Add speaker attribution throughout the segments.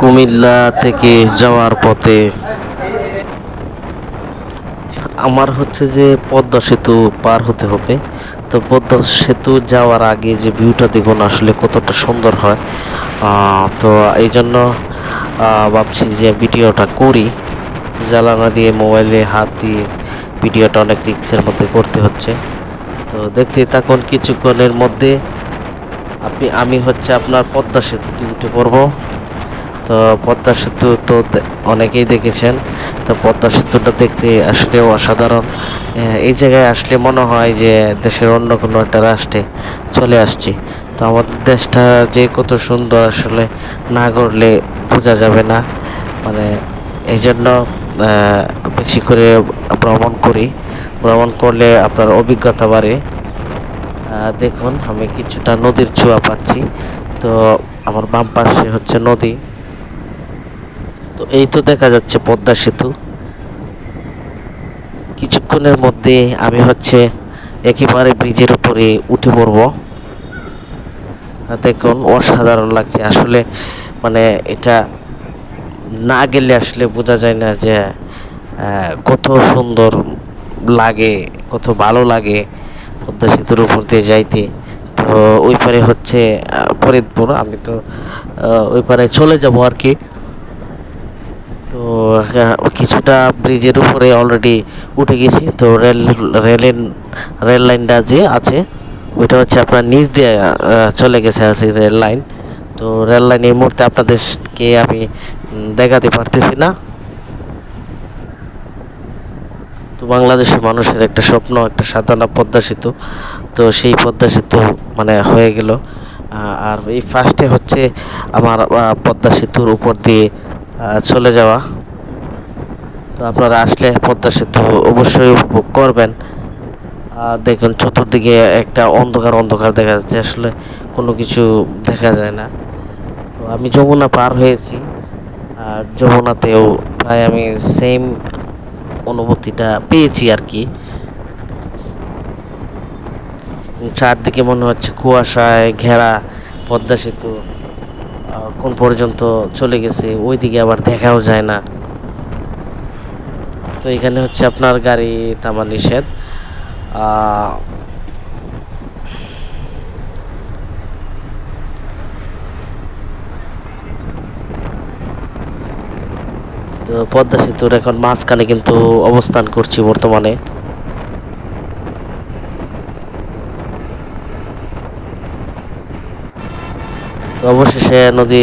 Speaker 1: কুমিল্লা থেকে যাওয়ার পথে আমার হচ্ছে যে পদ্মা সেতু পার হতে হবে। তো পদ্মা সেতু যাওয়ার আগে যে ভিউটা দেখুন, আসলে কতটা সুন্দর হয়। তো এই জন্য ভাবছি যে ভিডিওটা করি। জ্বালানা দিয়ে, মোবাইলে হাত দিয়ে ভিডিওটা অনেক রিক্সের মধ্যে করতে হচ্ছে। তো দেখতে থাকুন, কিছুক্ষণের মধ্যে আপনি, আমি হচ্ছে আপনার পদ্মা সেতুতে উঠে পড়ব। তো পদ্মা সেতু তো অনেকেই দেখেছেন। তো পদ্মা সেতুটা দেখতে আসলেও অসাধারণ। এই জায়গায় আসলে মনে হয় যে দেশের অন্য কোনো একটা রাষ্ট্রে চলে আসছি। তো আমাদের দেশটা যে কত সুন্দর আসলে না করলে বোঝা যাবে না। মানে এই জন্য বেশি করে ভ্রমণ করি। ভ্রমণ করলে আপনার অভিজ্ঞতা বাড়ে। দেখুন, আমি কিছুটা নদীর ছোঁয়া পাচ্ছি। তো আমার বাম পাশে হচ্ছে নদী। তো এই তো দেখা যাচ্ছে পদ্মা সেতু। কিছুক্ষণের মধ্যে আমি হচ্ছে একেবারে ব্রিজের উপরে উঠে পড়ব। দেখুন, অসাধারণ লাগছে। আসলে মানে এটা না গেলে আসলে বোঝা যায় না যে কত সুন্দর লাগে, কত ভালো লাগে পদ্মা সেতুর উপর দিয়ে যাইতে। তো ওই পারে হচ্ছে ফরিদপুর। আমি তো ওই পারে চলে যাব আর কি। তো কিছুটা ব্রিজের উপরে অলরেডি উঠে গেছি। তো রেল, রেলের, রেল লাইনটা যে আছে, ওইটা হচ্ছে আপনার নিচ দিয়ে চলে গেছে আর রেল লাইন। তো রেল লাইন এই মুহূর্তে আপনাদেরকে আমি দেখাতে পারতেছি না। তো বাংলাদেশের মানুষের একটা স্বপ্ন, একটা সাধারণ পদ্মা সেতু তো সেই পদ্মা সেতু মানে হয়ে গেল। আর এই ফার্স্টে হচ্ছে আমার পদ্মা সেতুর উপর দিয়ে চলে যাওয়া। তো আপনারা আসলে পদ্মা সেতু অবশ্যই উপভোগ করবেন। আর দেখুন, চতুর্দিকে একটা অন্ধকার অন্ধকার দেখা যাচ্ছে। আসলে কোনো কিছু দেখা যায় না। তো আমি যমুনা পার হয়েছি। আর যমুনাতেও প্রায় আমি সেম অনুভূতিটা পেয়েছি আর কি। চারদিকে মনে হচ্ছে কুয়াশায় ঘেরা পদ্মা সেতু। কোন পর্যন্ত চলে গেছে, ওইদিকে আবার দেখাও যায় না। তো এখানে হচ্ছে আপনার গাড়ি থামা নিষেধ। তো পদ্মা সেতুর এখন মাঝখানে কিন্তু অবস্থান করছি বর্তমানে। অবশেষে নদী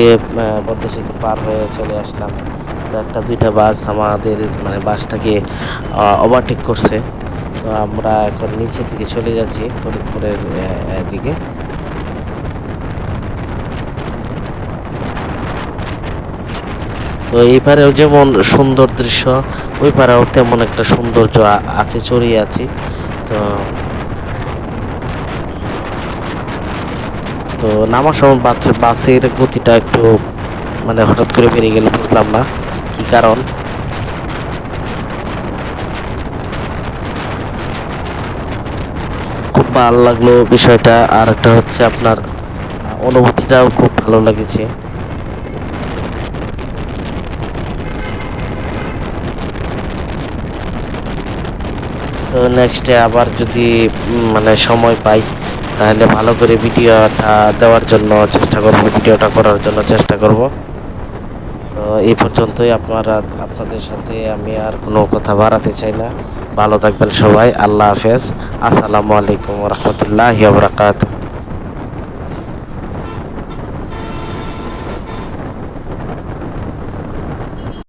Speaker 1: পদ্মা সেতু পার হয়ে চলে আসলাম। তো একটা দুইটা বাস আমাদের মানে বাসটাকে ওভারটেক করছে। তো আমরা এখন নিচের দিকে চলে যাচ্ছি, ফরিদপুরের দিকে। তো এই পারেও যেমন সুন্দর দৃশ্য, ওই পারেও তেমন একটা সৌন্দর্য আছে চড়িয়ে আছি। তো তো নামার সময় বাস- বাসের গতিটা একটু মানে হঠাৎ করে বেড়ে গেল, বুঝলাম না। কি কারণ? খুব ভালো লাগল বিষয়টা। আর একটা হচ্ছে আপনার অনুভূতিটাও খুব ভালো লেগেছে। তো নেক্সটে আবার যদি মানে সময় পাই তাহলে ভালো করে ভিডিওটা দেওয়ার জন্য চেষ্টা করব, ভিডিওটা করার জন্য চেষ্টা করব। তো এই পর্যন্তই আপনারা, আপনাদের সাথে আমি আর কোনো কথা বাড়াতে চাই না। ভালো থাকবেন সবাই, আল্লাহ হাফেজ। আসসালামু আলাইকুম রহমতুল্লাহ বরকাত